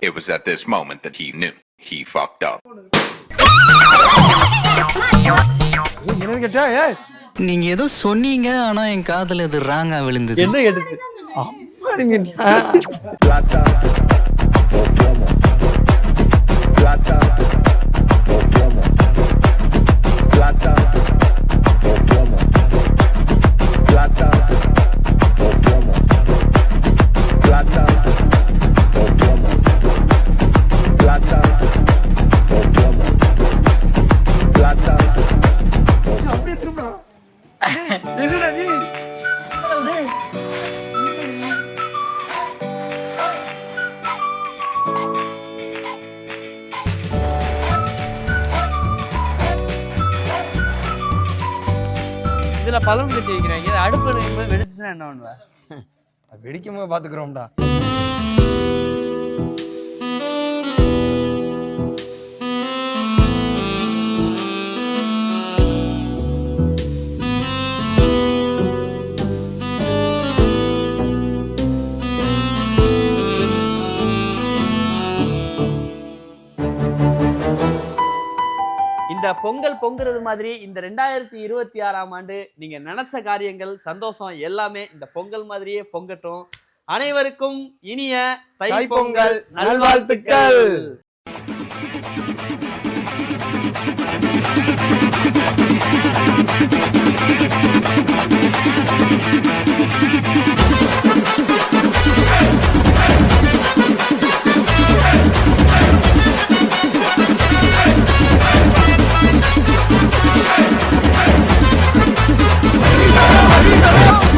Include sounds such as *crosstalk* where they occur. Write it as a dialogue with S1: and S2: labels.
S1: It was at this moment that he knew he fucked up.
S2: கேட்டா
S3: நீங்க ஏதோ சொன்னீங்க ஆனா என் காதுல இது ராங்கா விழுந்தது.
S2: என்ன கேட்டுச்சு அம்மா நீங்க. *laughs* என்னடா நீ?
S4: இதுல பழம் கட்டி வைக்கிறாங்க. அடுப்பு வெடிச்சுன்னா என்ன பண்ணுவ?
S2: வெடிக்கும் போது பாத்துக்கிறோம்டா.
S4: இந்த பொங்கல் பொங்குறது மாதிரி இந்த ரெண்டாயிரத்தி இருபத்தி ஆறாம் ஆண்டு நீங்க நினைச்ச காரியங்கள் சந்தோஷம் எல்லாமே இந்த பொங்கல் மாதிரியே பொங்கட்டும் அனைவருக்கும் இனிய
S2: தைப்பொங்கல் நல்வாழ்த்துக்கள்.
S4: நல்வாழ்த்துக்கள்